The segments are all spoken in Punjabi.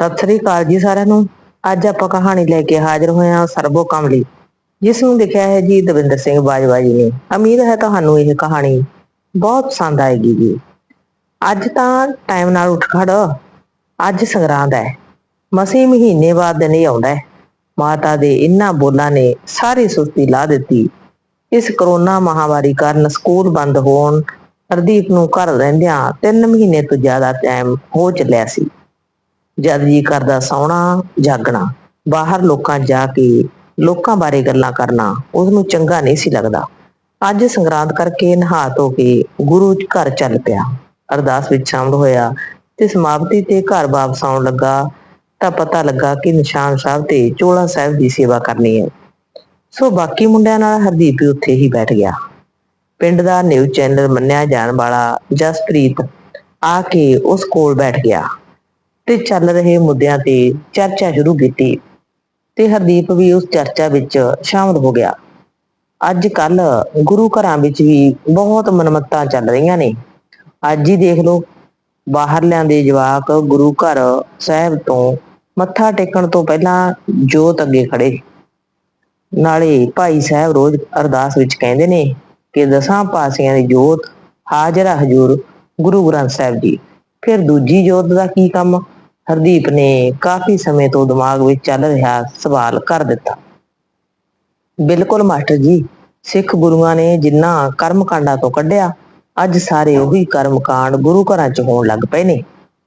ਸਤਿ ਸ੍ਰੀ ਅਕਾਲ ਜੀ ਸਾਰਿਆਂ ਨੂੰ। ਅੱਜ ਆਪਾਂ ਕਹਾਣੀ ਲੈ ਕੇ ਹਾਜ਼ਰ ਹੋਏ ਹਾਂ ਸਰਬੋ ਕਮਲੀ, ਜਿਸ ਨੂੰ ਲਿਖਿਆ ਹੈ ਜੀ ਦਵਿੰਦਰ ਸਿੰਘ ਬਾਜਵਾ ਜੀ ਨੇ। ਉਮੀਦ ਹੈ ਤੁਹਾਨੂੰ ਇਹ ਕਹਾਣੀ ਬਹੁਤ ਪਸੰਦ ਆਏਗੀ ਜੀ। ਅੱਜ ਤਾਂ ਟਾਈਮ ਨਾਲ ਉੱਠ ਖੜ। ਅੱਜ ਸੰਗਰਾਂਦ ਹੈ। ਮਸੀ ਮਹੀਨੇ ਬਾਅਦ ਦਿਨ ਹੀ ਆਉਂਦਾ ਹੈ। ਮਾਤਾ ਦੇ ਇਨ੍ਹਾਂ ਬੋਲਾਂ ਨੇ ਸਾਰੀ ਸੁਸਤੀ ਲਾ ਦਿੱਤੀ। ਇਸ ਕਰੋਨਾ ਮਹਾਮਾਰੀ ਕਾਰਨ ਸਕੂਲ ਬੰਦ ਹੋਣ ਹਰਦੀਪ ਨੂੰ ਘਰ ਰਹਿੰਦਿਆਂ 3 ਮਹੀਨੇ ਤੋਂ ਜ਼ਿਆਦਾ ਟਾਈਮ ਹੋ ਚੱਲਿਆ ਸੀ। ਜਦ ਜੀ ਕਰਦਾ ਸੌਣਾ, ਜਾਗਣਾ, ਬਾਹਰ ਲੋਕਾਂ ਜਾ ਕੇ ਲੋਕਾਂ ਬਾਰੇ ਗੱਲਾਂ ਕਰਨਾ ਉਸ ਨੂੰ ਚੰਗਾ ਨਹੀਂ ਸੀ ਲੱਗਦਾ। ਅੱਜ ਸੰਗਰਾਂਦ ਕਰਕੇ ਨਹਾ ਧੋ ਕੇ ਗੁਰੂ ਘਰ ਚੱਲ ਪਿਆ। ਅਰਦਾਸ ਵਿੱਚ ਸ਼ਾਮਲ ਹੋਇਆ ਤੇ ਸਮਾਪਤੀ ਤੇ ਘਰ ਵਾਪਸ ਆਉਣ ਲੱਗਾ ਤਾਂ ਪਤਾ ਲੱਗਾ ਕਿ ਨਿਸ਼ਾਨ ਸਾਹਿਬ ਤੇ ਚੋਲਾ ਸਾਹਿਬ ਦੀ ਸੇਵਾ ਕਰਨੀ ਹੈ। ਸੋ ਬਾਕੀ ਮੁੰਡਿਆਂ ਨਾਲ ਹਰਦੀਪ ਵੀ ਉੱਥੇ ਹੀ ਬੈਠ ਗਿਆ। ਪਿੰਡ ਦਾ ਨਿਊਜ਼ ਚੈਨਲ ਮੰਨਿਆ ਜਾਣ ਵਾਲਾ ਜਸਪ੍ਰੀਤ ਆ ਕੇ ਉਸ ਕੋਲ ਬੈਠ ਗਿਆ। ਤੇ ਚੱਲ ਰਹੇ ਮੁੱਦਿਆਂ ਤੇ ਚਰਚਾ ਸ਼ੁਰੂ ਕੀਤੀ ਤੇ ਹਰਦੀਪ ਵੀ ਉਸ ਚਰਚਾ ਵਿੱਚ ਸ਼ਾਮਲ ਹੋ ਗਿਆ। ਅੱਜ ਕੱਲ ਗੁਰੂ ਘਰਾਂ ਵਿੱਚ ਵੀ ਬਹੁਤ ਮਨਮਤਾਂ ਚੱਲ ਰਹੀਆਂ ਨੇ। ਅੱਜ ਹੀ ਦੇਖ ਲਓ ਬਾਹਰ ਲਿਆਂਦੇ ਜਵਾਕ ਗੁਰੂ ਘਰ ਸਾਹਿਬ ਤੋਂ ਮੱਥਾ ਟੇਕਣ ਤੋਂ ਪਹਿਲਾਂ ਜੋਤ ਅੱਗੇ ਖੜੇ। ਨਾਲੇ ਭਾਈ ਸਾਹਿਬ ਰੋਜ਼ ਅਰਦਾਸ ਵਿੱਚ ਕਹਿੰਦੇ ਨੇ ਕਿ ਦਸਾਂ ਪਾਸਿਆਂ ਦੀ ਜੋਤ ਹਾਜ਼ਰਾ ਹਜ਼ੂਰ ਗੁਰੂ ਗ੍ਰੰਥ ਸਾਹਿਬ ਜੀ। ਫਿਰ ਦੂਜੀ ਜੋਤ ਦਾ ਕੀ ਕੰਮ? ਹਰਦੀਪ ਨੇ ਕਾਫੀ ਸਮੇਂ ਤੋਂ ਦਿਮਾਗ ਵਿੱਚ ਚੱਲ ਰਿਹਾ ਸਵਾਲ ਕਰ ਦਿੱਤਾ। ਬਿਲਕੁਲ ਮਾਸਟਰ ਜੀ, ਸਿੱਖ ਗੁਰੂਆਂ ਨੇ ਜਿੰਨਾ ਕਰਮ ਕਾਂਡਾਂ ਤੋਂ ਕੱਢਿਆ, ਅੱਜ ਸਾਰੇ ਉਹੀ ਕਰਮ ਕਾਂਡ ਗੁਰੂ ਘਰਾਂ 'ਚ ਹੋਣ ਲੱਗ ਪਏ ਨੇ।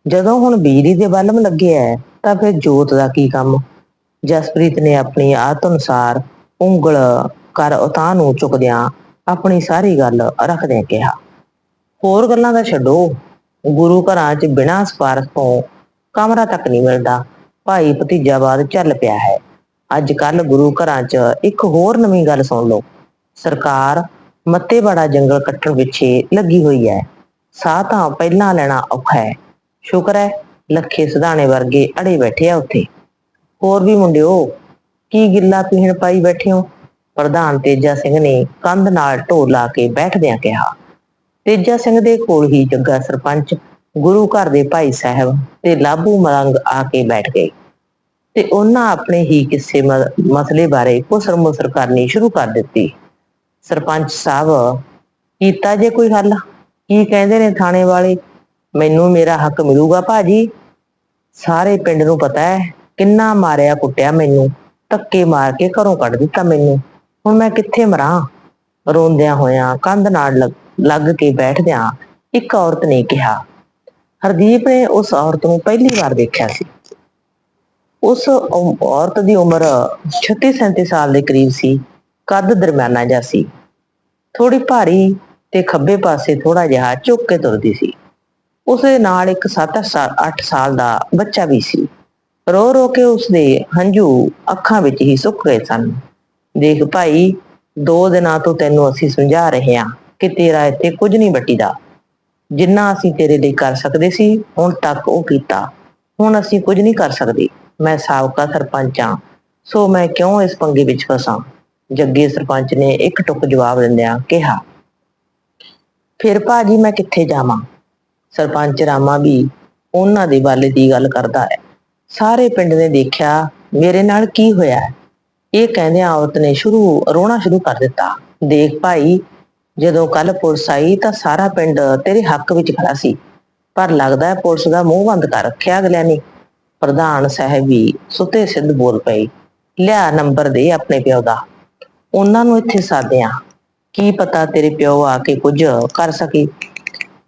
ਜਦੋਂ ਹੁਣ ਬਿਜਲੀ ਦੇ ਬਲਬ ਲੱਗੇ ਐ, ਤਾਂ ਫਿਰ ਜੋਤ ਦਾ ਕੀ ਕੰਮ? ਜਸਪ੍ਰੀਤ ਨੇ ਆਪਣੀ ਆਦਤ ਅਨੁਸਾਰ ਉਂਗਲ ਕਰ ਉਤਾਂ ਨੂੰ ਚੁੱਕਦਿਆਂ ਆਪਣੀ ਸਾਰੀ ਗੱਲ ਰੱਖਦਿਆਂ ਕਿਹਾ, ਹੋਰ ਗੱਲਾਂ ਦਾ ਛੱਡੋ। ਗੁਰੂ ਘਰਾਂ 'ਚ ਬਿਨਾਂ ਸਪਾਰਸ਼ ਤੋਂ ਕਮਰਾ ਤੱਕ ਨਹੀਂ ਮਿਲਦਾ। ਭਾਈ ਭਤੀਜਾਵਾਦ ਚੱਲ ਪਿਆ ਹੈ। ਅੱਜ ਕੱਲ ਗੁਰੂ ਘਰਾਂ 'ਚ ਇੱਕ ਹੋਰ ਨਵੀਂ ਗੱਲ ਸੁਣ ਲਓ। ਸਰਕਾਰ ਮੱਤੇ ਬੜਾ ਜੰਗਲ ਕੱਟਣ ਪਿੱਛੇ ਲੱਗੀ ਹੋਈ ਹੈ। ਸਾਹ ਤਾਂ ਪਹਿਲਾਂ ਲੈਣਾ ਔਖਾ ਹੈ। ਸ਼ੁਕਰ ਹੈ ਲੱਖੇ ਸੁਧਾਣੇ ਵਰਗੇ ਅੜੇ ਬੈਠੇ ਆ ਉੱਥੇ। ਹੋਰ ਵੀ ਮੁੰਡਿਓ, ਕੀ ਗਿੱਲਾ ਪੀਣ ਪਾਈ ਬੈਠੇ ਹੋ? ਪ੍ਰਧਾਨ ਤੇਜਾ ਸਿੰਘ ਨੇ ਕੰਧ ਨਾਲ ਢੋਲ ਲਾ ਕੇ ਬੈਠਦਿਆਂ ਕਿਹਾ। ਤੇਜਾ ਸਿੰਘ ਦੇ ਕੋਲ ਹੀ ਜੱਗਾ ਸਰਪੰਚ ਗੁਰੂ ਘਰ ਦੇ ਭਾਈ ਸਾਹਿਬ ਤੇ ਲਾਭੂ ਮਲੰਗ ਆ ਕੇ ਬੈਠ ਗਏ ਤੇ ਉਹਨਾਂ ਆਪਣੇ ਹੀ ਕਿਸੇ ਮ- ਮਸਲੇ ਬਾਰੇ ਕੁਸਰ ਮੁਸਰ ਕਰਨੀ ਸ਼ੁਰੂ ਕਰ ਦਿੱਤੀ। ਸਰਪੰਚ ਸਾਹਿਬ, ਕੀਤਾ ਜੇ ਕੋਈ ਹੱਲ? ਕੀ ਕਹਿੰਦੇ ਨੇ ਥਾਣੇ ਵਾਲੇ? ਮੈਨੂੰ ਮੇਰਾ ਹੱਕ ਮਿਲੂਗਾ ਭਾਜੀ? ਸਾਰੇ ਪਿੰਡ ਨੂੰ ਪਤਾ ਹੈ, ਕਿੰਨਾ ਮਾਰਿਆ ਕੁੱਟਿਆ ਮੈਨੂੰ। ਧੱਕੇ ਮਾਰ ਕੇ ਘਰੋਂ ਕੱਢ ਦਿੱਤਾ ਮੈਨੂੰ। ਹੁਣ ਮੈਂ ਕਿੱਥੇ ਮਰਾਂ? ਰੋਂਦਿਆਂ ਹੋਇਆਂ ਕੰਧ ਨਾਲ ਲੱਗ ਕੇ ਬੈਠਦਿਆਂ ਇੱਕ ਔਰਤ ਨੇ ਕਿਹਾ ਹਰਦੀਪ ਨੇ ਉਸ ਔਰਤ ਨੂੰ ਪਹਿਲੀ ਵਾਰ ਦੇਖਿਆ ਸੀ। ਉਸ ਔਰਤ ਦੀ ਉਮਰ 36-37 ਸਾਲ ਦੇ ਕਰੀਬ ਸੀ। ਕੱਦ ਦਰਮਿਆਨਾ ਜਿਹਾ ਸੀ। ਥੋੜੀ ਭਾਰੀ ਤੇ ਖੱਬੇ ਪਾਸੇ ਥੋੜਾ ਜਿਹਾ ਝੁੱਕ ਕੇ ਤੁਰਦੀ ਸੀ। ਉਸਦੇ ਨਾਲ ਇੱਕ 7-8 ਸਾਲ ਦਾ ਬੱਚਾ ਵੀ ਸੀ। ਰੋ ਰੋ ਕੇ ਉਸਦੇ ਹੰਝੂ ਅੱਖਾਂ ਵਿੱਚ ਹੀ ਸੁੱਕ ਗਏ ਸਨ। ਦੇਖ ਭਾਈ, ਦੋ ਦਿਨਾਂ ਤੋਂ ਤੈਨੂੰ ਅਸੀਂ ਸਮਝਾ ਰਹੇ ਹਾਂ ਕਿ ਤੇਰਾ ਇੱਥੇ ਕੁਝ ਨਹੀਂ ਬੱਟੀਦਾ ਜਿੰਨਾ ਅਸੀਂ ਤੇਰੇ ਲਈ ਕਰ ਸਕਦੇ ਸੀ, ਹੁਣ ਤੱਕ ਉਹ ਕੀਤਾ। ਹੁਣ ਅਸੀਂ ਕੁਝ ਨਹੀਂ ਕਰ ਸਕਦੇ। ਮੈਂ ਸਾਬਕਾ ਸਰਪੰਚ ਹਾਂ। ਸੋ ਮੈਂ ਕਿਉਂ ਇਸ ਪੰਗੇ ਵਿੱਚ ਫਸਾਂ? ਜੱਗੇ ਸਰਪੰਚ ਨੇ ਇੱਕ ਟੁਕ ਜਵਾਬ ਦਿੰਦਿਆਂ ਕਿਹਾ, ਫਿਰ ਭਾਜੀ ਮੈਂ ਕਿੱਥੇ ਜਾਵਾਂ? ਸਰਪੰਚ ਰਾਮਾ ਵੀ ਉਹਨਾਂ ਦੇ ਬਾਲੇ ਦੀ ਗੱਲ ਕਰਦਾ ਹੈ। ਸਾਰੇ ਪਿੰਡ ਨੇ ਦੇਖਿਆ, ਮੇਰੇ ਨਾਲ ਕੀ ਹੋਇਆ ਇਹ ਕਹਿੰਦਿਆਂ ਔਰਤ ਨੇ ਸ਼ੁਰੂ, ਰੋਣਾ ਸ਼ੁਰੂ ਕਰ ਦਿੱਤਾ। ਦੇਖ ਭਾਈ ਜਦੋਂ ਕੱਲ ਪੁਲਿਸ ਆਈ ਤਾਂ ਸਾਰਾ ਪਿੰਡ ਤੇਰੇ ਹੱਕ ਵਿੱਚ ਖੜਾ ਸੀ। ਪਰ ਲੱਗਦਾ ਹੈ ਪੁਲਿਸ ਦਾ ਮੂੰਹ ਬੰਦ ਕਰ ਰੱਖਿਆ ਅਗਲਿਆਂ ਨੇ। ਪ੍ਰਧਾਨ ਸਾਹਿਬ ਵੀ ਸੁੱਤੇ ਸਿੱਧ ਬੋਲ ਪਏ, ਲਿਆ ਨੰਬਰ ਦੇ ਆਪਣੇ ਪਿਓ ਦਾ। ਉਹਨਾਂ ਨੂੰ ਇੱਥੇ ਸਾਦਿਆਂ ਕੀ ਪਤਾ ਤੇਰੇ ਪਿਓ ਆ ਕੇ ਕੁਝ ਕਰ ਸਕੇ?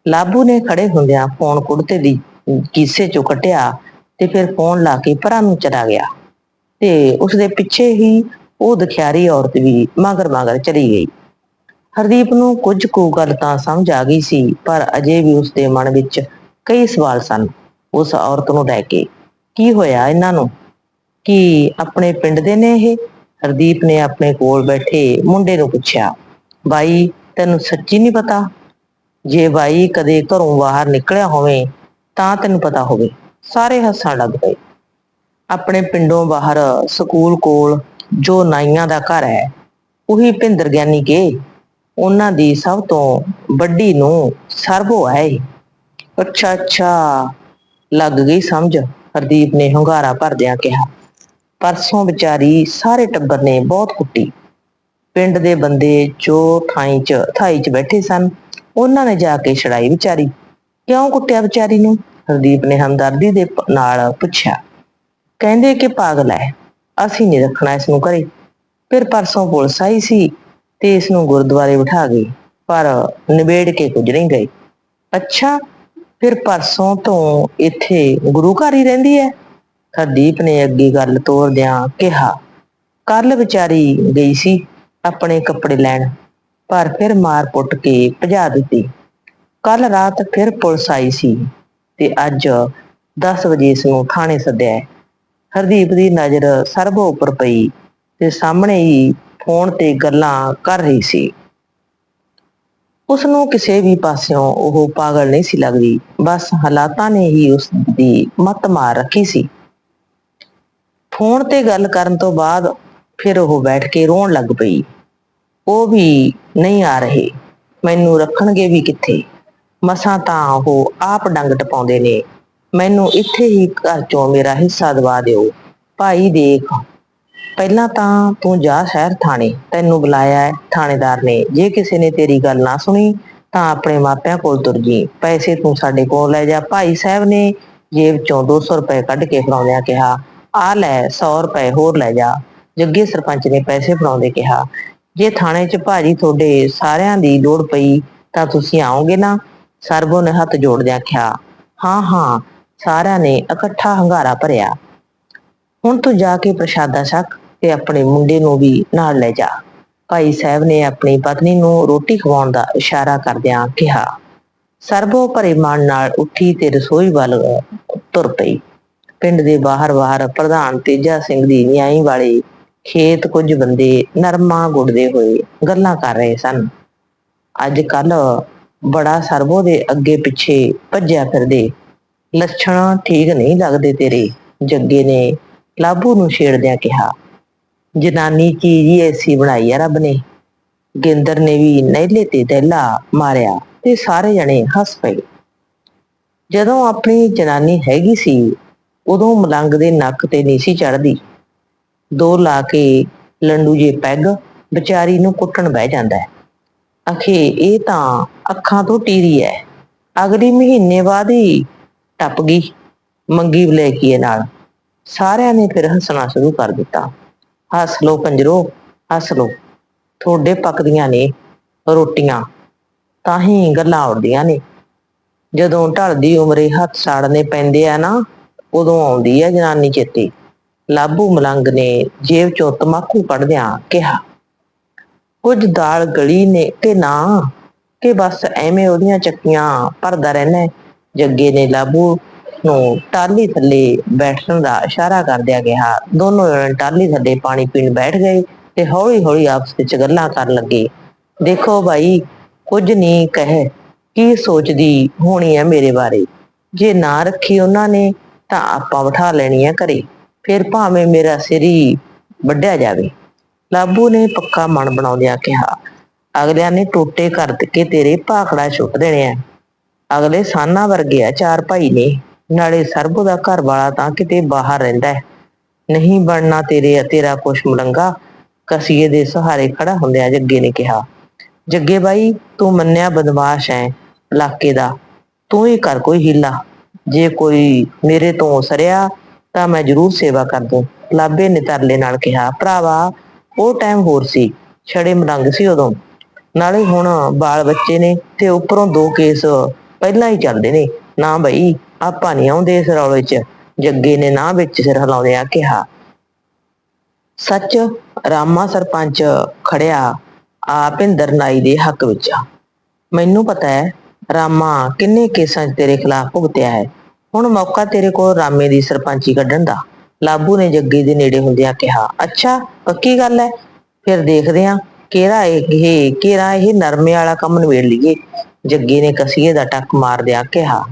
ਲਾਬੂ ਨੇ ਖੜੇ ਹੁੰਦਿਆਂ ਫੋਨ ਕੁੜਤੇ ਦੀ ਕੀਸੇ ਚੋਂ ਕੱਟਿਆ ਤੇ ਫਿਰ ਫੋਨ ਲਾ ਕੇ ਪਰਾਂ ਨੂੰ ਚਲਾ ਗਿਆ। ਤੇ ਉਸਦੇ ਪਿੱਛੇ ਹੀ ਉਹ ਦੁਖਿਆਰੀ ਔਰਤ ਵੀ ਮਗਰ ਮਗਰ ਚਲੀ ਗਈ। ਹਰਦੀਪ ਨੂੰ ਕੁਝ ਕੁ ਗੱਲ ਤਾਂ ਸਮਝ ਆ ਗਈ ਸੀ, ਪਰ ਅਜੇ ਵੀ ਉਸਦੇ ਮਨ ਵਿੱਚ ਕਈ ਸਵਾਲ ਸਨ। ਉਸ ਔਰਤ ਨੂੰ ਲੈ ਕੇ, ਕੀ ਹੋਇਆ ਇਹਨਾਂ ਨੂੰ? ਕੀ ਆਪਣੇ ਪਿੰਡ ਦੇ ਨੇ ਇਹ? ਹਰਦੀਪ ਨੇ ਆਪਣੇ ਕੋਲ ਬੈਠੇ ਮੁੰਡੇ ਨੂੰ ਪੁੱਛਿਆ, ਬਾਈ, ਤੈਨੂੰ ਸੱਚੀ ਨਹੀਂ ਪਤਾ? ਜੇ ਬਾਈ ਕਦੇ ਘਰੋਂ ਬਾਹਰ ਨਿਕਲਿਆ ਹੋਵੇ, ਤਾਂ ਤੈਨੂੰ ਪਤਾ ਹੋਵੇ, ਸਾਰੇ ਹੱਸਣ ਲੱਗ ਪਏ। ਆਪਣੇ ਪਿੰਡੋਂ ਬਾਹਰ ਸਕੂਲ ਕੋਲ ਜੋ ਨਾਈਆਂ ਦਾ ਘਰ ਹੈ, ਉਹੀ ਭਿੰਦਰ ਗਿਆਨੀ ਕੇ? ਉਹਨਾਂ ਦੀ ਸਭ ਤੋਂ ਵੱਡੀ ਨੂੰ ਸਰਬੋ ਹੈ ਅੱਛਾ ਅੱਛਾ। ਲੱਗ ਗਈ ਸਮਝ। ਹਰਦੀਪ ਨੇ ਹੁੰਗਾਰਾ ਭਰਦਿਆਂ ਕਿਹਾ। ਪਰਸੋਂ ਵਿਚਾਰੀ ਸਾਰੇ ਟੱਬਰ ਨੇ ਬਹੁਤ ਕੁੱਟੀ। ਪਿੰਡ ਦੇ ਬੰਦੇ ਜੋ ਥਾਈ ਚ ਥਾਈ ਚ ਬੈਠੇ ਸਨ, ਉਹਨਾਂ ਨੇ ਜਾ ਕੇ ਛੜਾਈ ਵਿਚਾਰੀ। ਕਿਉਂ ਕੁੱਟਿਆ ਵਿਚਾਰੀ ਨੂੰ? ਹਰਦੀਪ ਨੇ ਹਮਦਰਦੀ ਦੇ ਨਾਲ ਪੁੱਛਿਆ। ਕਹਿੰਦੇ ਕਿ ਪਾਗਲ ਹੈ। ਅਸੀਂ ਨਹੀਂ ਰੱਖਣਾ ਇਸ ਨੂੰ ਘਰੇ। ਫਿਰ ਪਰਸੋਂ ਪੁਲਿਸ ਆਈ ਸੀ। ਤੇ ਇਸ ਨੂੰ ਗੁਰਦੁਆਰੇ ਬਿਠਾ ਗਏ ਪਰ ਨਿਬੇੜ ਕੇ ਕੁਝ ਨਹੀਂ ਗਈ। ਅੱਛਾ, ਫਿਰ ਪਰਸੋਂ ਤੋਂ ਇੱਥੇ ਗੁਰੂ ਘਰ ਹੀ ਰਹਿੰਦੀ ਹੈ? ਹਰਦੀਪ ਨੇ ਅੱਗੇ ਗੱਲ ਤੋਰਦਿਆਂ ਕਿਹਾ ਕੱਲ ਵਿਚਾਰੀ ਗਈ ਸੀ ਆਪਣੇ ਕੱਪੜੇ ਲੈਣ, ਪਰ ਫਿਰ ਮਾਰ ਪੁੱਟ ਕੇ ਭਜਾ ਦਿੱਤੀ। ਕੱਲ ਰਾਤ ਫਿਰ ਪੁਲਿਸ ਆਈ ਸੀ ਤੇ ਅੱਜ 10 ਵਜੇ ਇਸ ਨੂੰ ਥਾਣੇ ਸੱਦਿਆ ਹਰਦੀਪ ਦੀ ਨਜ਼ਰ ਸਰਬੋ ਉੱਪਰ ਪਈ ਤੇ ਸਾਹਮਣੇ ਹੀ ਫੋਨ ਤੇ ਗੱਲਾਂ ਕਰ ਰਹੀ ਸੀ। ਉਸ ਨੂੰ ਕਿਸੇ ਵੀ ਪਾਸਿਓਂ ਉਹ ਪਾਗਲ ਨਹੀਂ ਸੀ ਲੱਗਦੀ। ਬਸ ਹਾਲਾਤਾਂ ਨੇ ਹੀ ਉਸ ਦੀ ਮੱਤ ਮਾਰ ਰੱਖੀ ਸੀ। ਫੋਨ ਤੇ ਗੱਲ ਕਰਨ ਤੋਂ ਬਾਅਦ ਫਿਰ ਉਹ ਬੈਠ ਕੇ ਰੋਣ ਲੱਗ ਪਈ। ਉਹ ਵੀ ਨਹੀਂ ਆ ਰਹੇ। ਮੈਨੂੰ ਰੱਖਣਗੇ ਵੀ ਕਿੱਥੇ? ਮਸਾਂ ਤਾਂ ਉਹ ਆਪ ਡੰਗ ਟਪਾਉਂਦੇ ਨੇ। ਮੈਨੂੰ ਇੱਥੇ ਹੀ ਘਰ ਚੋਂ ਮੇਰਾ ਹਿੱਸਾ ਦਵਾ ਦਿਓ। ਭਾਈ ਦੇਖ ਪਹਿਲਾਂ ਤਾਂ ਤੂੰ ਜਾ ਸ਼ਹਿਰ ਥਾਣੇ, ਤੈਨੂੰ ਬੁਲਾਇਆ ਹੈ, ਥਾਣੇਦਾਰ ਨੇ। ਜੇ ਕਿਸੇ ਨੇ ਤੇਰੀ ਗੱਲ ਨਾ ਸੁਣੀ, ਤਾਂ ਆਪਣੇ ਮਾਪਿਆਂ ਕੋਲ ਤੁਰ ਜੀ। ਪੈਸੇ ਤੂੰ ਸਾਡੇ ਕੋਲ ਲੈ ਜਾ। ਭਾਈ ਸਾਹਿਬ ਨੇ ਜੇਬ ਚੋਂ 200 ਰੁਪਏ ਕੱਢ ਕੇ ਫੜਾਉਂਦਿਆਂ ਕਿਹਾ, ਆ ਲੈ 100 ਰੁਪਏ ਹੋਰ ਲੈ ਜਾ। ਜੱਗੇ ਸਰਪੰਚ ਨੇ ਪੈਸੇ ਫੜਾਉਂਦੇ ਕਿਹਾ, ਜੇ ਥਾਣੇ 'ਚ ਭਾਜੀ ਤੁਹਾਡੇ ਸਾਰਿਆਂ ਦੀ ਲੋੜ ਪਈ, ਤਾਂ ਤੁਸੀਂ ਆਓਗੇ ਨਾ? ਸਰਬੋ ਨੇ ਹੱਥ ਜੋੜਦਿਆਂ ਕਿਹਾ, ਹਾਂ ਹਾਂ। ਸਾਰਿਆਂ ਨੇ ਇਕੱਠਾ ਹੰਗਾਰਾ ਭਰਿਆ। ਹੁਣ ਤੂੰ ਜਾ ਕੇ ਪ੍ਰਸ਼ਾਦਾ ਛਕ ਤੇ ਆਪਣੇ ਮੁੰਡੇ ਨੂੰ ਵੀ ਨਾਲ ਲੈ ਜਾ। ਭਾਈ ਸਾਹਿਬ ਨੇ ਆਪਣੀ ਪਤਨੀ ਨੂੰ ਰੋਟੀ ਖਵਾਉਣ ਦਾ ਇਸ਼ਾਰਾ ਕਰਦਿਆਂ ਕਿਹਾ। ਸਰਬੋ ਭਰੇ ਮਨ ਨਾਲ ਉੱਠੀ ਤੇ ਰਸੋਈ ਵੱਲ ਤੁਰ ਪਈ। ਪਿੰਡ ਦੇ ਬਾਹਰ-ਬਾਹਰ ਪ੍ਰਧਾਨ ਤੇਜਾ ਸਿੰਘ ਦੀ ਨਿਆਈ ਵਾਲੇ ਖੇਤ ਕੁਝ ਬੰਦੇ ਨਰਮਾ ਗੁੱਡਦੇ ਹੋਏ ਗੱਲਾਂ ਕਰ ਰਹੇ ਸਨ। ਅੱਜ ਕੱਲ ਬੜਾ ਸਰਬੋ ਦੇ ਅੱਗੇ ਪਿੱਛੇ ਭੱਜਿਆ ਫਿਰਦੇ। ਲੱਛਣ ਠੀਕ ਨਹੀਂ ਲੱਗਦੇ ਤੇਰੇ। ਜੱਗੇ ਨੇ ਲਾਬੂ ਨੂੰ ਛੇੜਦਿਆਂ ਕਿਹਾ, ਜਨਾਨੀ ਚੀਜ਼ ਹੀ ਐਸੀ ਬਣਾਈ ਆ ਰੱਬ ਨੇ। ਗਿੰਦਰ ਨੇ ਵੀ ਨਹਿਲੇ ਤੇ ਦਹਿਲਾ ਮਾਰਿਆ ਤੇ ਸਾਰੇ ਜਣੇ ਹੱਸ ਪਏ। ਜਦੋਂ ਆਪਣੀ ਜਨਾਨੀ ਹੈਗੀ ਸੀ, ਉਦੋਂ ਮਲੰਗ ਦੇ ਨੱਕ ਤੇ ਨਹੀਂ ਸੀ ਚੜਦੀ ਦੋ ਲਾ ਕੇ ਲੰਡੂ ਜੇ ਪੈਗ, ਵਿਚਾਰੀ ਨੂੰ ਕੁੱਟਣ ਬਹਿ ਜਾਂਦਾ ਹੈ। ਅਖੇ, ਇਹ ਤਾਂ ਅੱਖਾਂ ਤੋਂ ਟੀਰੀ ਹੈ ਅਗਲੀ ਮਹੀਨੇ ਬਾਅਦ ਹੀ ਟੱਪ ਗਈ। ਮੰਗੀ ਬਲੇਕੀਏ ਨਾਲ। ਸਾਰਿਆਂ ਨੇ ਫਿਰ ਹੱਸਣਾ ਸ਼ੁਰੂ ਕਰ ਦਿੱਤਾ। ਹੱਸ ਲੋ ਕੰਜਰੋ ਹੱਸ ਲੋ। ਤੁਹਾਡੇ ਪੱਕਦੀਆਂ ਨੇ ਰੋਟੀਆਂ, ਤਾਂ ਹੀ ਗੱਲਾਂ ਉੜਦੀਆਂ ਨੇ। ਜਦੋਂ ਢਲਦੀ ਉਮਰੇ ਹੱਥ ਸਾੜਨੇ ਪੈਂਦੇ ਆ ਨਾ, ਉਦੋਂ ਆਉਂਦੀ ਆ ਜਨਾਨੀ ਚੇਤੇ। ਲਾਬੂ ਮਲੰਗ ਨੇ ਜੇਬ ਚੋਂ ਤਮਾਕੂ ਕੱਢਦਿਆਂ ਕਿਹਾ, ਕੁਝ ਦਾਲ ਗਲੀ ਨੇ ਕਿ ਨਾ, ਕਿ ਬਸ ਐਵੇਂ ਉਹਦੀਆਂ ਚੱਕੀਆਂ ਭਰਦਾ ਰਹਿਣਾ ਜੱਗੇ ਨੇ ਲਾਬੂ ਨੂੰ ਟਾਲੀ ਥੱਲੇ ਬੈਠਣ ਦਾ ਇਸ਼ਾਰਾ ਕਰਦਿਆਂ ਕਿਹਾ ਦੋਨੋਂ ਜਣੇ ਟਾਲੀ ਥੱਲੇ ਪਾਣੀ ਪੀਣ ਬੈਠ ਗਏ ਤੇ ਹੌਲੀ ਹੌਲੀ ਆਪਸ ਵਿੱਚ ਗੱਲਾਂ ਕਰਨ ਲੱਗੇ। ਦੇਖੋ ਭਾਈ, ਕੁਝ ਨਹੀਂ ਕਹੇ, ਕੀ ਸੋਚਦੀ ਹੋਣੀ ਹੈ ਮੇਰੇ ਬਾਰੇ? ਜੇ ਨਾ ਰੱਖੀ ਉਹਨਾਂ ਨੇ, ਤਾਂ ਆਪਾਂ ਬਿਠਾ ਲੈਣੀ ਹੈ ਘਰੇ। ਫਿਰ ਭਾਵੇਂ ਮੇਰਾ ਸਿਰ ਹੀ ਵੱਢਿਆ ਜਾਵੇ। ਲਾਬੂ ਨੇ ਪੱਕਾ ਮਨ ਬਣਾਉਂਦਿਆਂ ਕਿਹਾ, ਅਗਲਿਆਂ ਨੇ ਟੋਟੇ ਕਰ ਕੇ ਤੇਰੇ ਭਾਖੜਾ ਛੁੱਟ ਦੇਣੇ ਆ ਅਗਲੇ ਸਾਨਾ ਵਰਗੇ ਆ ਚਾਰ ਭਾਈ ਨੇ। ਨਾਲੇ ਸਰਬੋ ਦਾ ਘਰ ਵਾਲਾ ਤਾਂ ਕਿਤੇ ਬਾਹਰ ਰਹਿੰਦਾ ਹੈ। ਨਹੀਂ ਬਣਨਾ ਤੇਰੇ ਤੇਰਾ ਕੁਛ ਮਲੰਗਾ। ਕਸੀਏ ਦੇ ਸਹਾਰੇ ਖੜਾ ਹੁੰਦਿਆਂ ਜੱਗੇ ਨੇ ਕਿਹਾ, ਜੱਗੇ ਬਾਈ, ਤੂੰ ਮੰਨਿਆ ਬਦਮਾਸ਼ ਹੈ ਇਲਾਕੇ ਦਾ। ਤੂੰ ਹੀ ਕਰ ਕੋਈ ਹੀਲਾ। ਜੇ ਕੋਈ ਮੇਰੇ ਤੋਂ ਸਰਿਆ, ਤਾਂ ਮੈਂ ਜ਼ਰੂਰ ਸੇਵਾ ਕਰ ਦੂੰ। ਲਾਬੇ ਨੇ ਤਰਲੇ ਨਾਲ ਕਿਹਾ, ਭਰਾਵਾ, ਉਹ ਟਾਈਮ ਹੋਰ ਸੀ। ਛੜੇ ਮਲੰਗ ਸੀ ਉਦੋਂ। ਨਾਲੇ ਹੁਣ ਬਾਲ ਬੱਚੇ ਨੇ ਤੇ ਉੱਪਰੋਂ ਦੋ ਕੇਸ ਪਹਿਲਾਂ ਹੀ ਚੱਲਦੇ ਨੇ। ਨਾ ਬਈ ਆਪਾਂ ਨਹੀਂ ਆਉਂਦੇ ਇਸ ਰੌਲੇ 'ਚ। ਜੱਗੇ ਨੇ ਨਾ ਵਿੱਚ ਸਿਰ ਹਿਲਾਉਂਦਿਆਂ ਕਿਹਾ, ਸੱਚ, ਰਾਮਾ ਸਰਪੰਚ ਖੜਿਆ ਆ ਭਿੰਦਰ ਨਾਈ ਦੇ ਹੱਕ ਵਿੱਚ ਮੈਨੂੰ ਪਤਾ ਹੈ, ਰਾਮਾ ਕਿੰਨੇ ਕੇਸਾਂ 'ਚ ਤੇਰੇ ਖਿਲਾਫ ਭੁਗਤਿਆ ਹੈ। ਹੁਣ ਮੌਕਾ ਤੇਰੇ ਕੋਲ ਰਾਮੇ ਦੀ ਸਰਪੰਚੀ ਕੱਢਣ ਦਾ। ਲਾਬੂ ਨੇ ਜੱਗੇ ਦੇ ਨੇੜੇ ਹੁੰਦਿਆਂ ਕਿਹਾ, ਅੱਛਾ, ਪੱਕੀ ਗੱਲ ਹੈ। ਫਿਰ ਦੇਖਦੇ ਹਾਂ ਕਿਹੜਾ ਇਹ ਕਿਹੜਾ ਇਹ ਨਰਮੇ ਵਾਲਾ ਕੰਮ ਨਿਬੇੜ ਲਈਏ। ਜੱਗੇ ਨੇ ਕਸੀਏ ਦਾ ਟੱਕ ਮਾਰਦਿਆਂ ਕਿਹਾ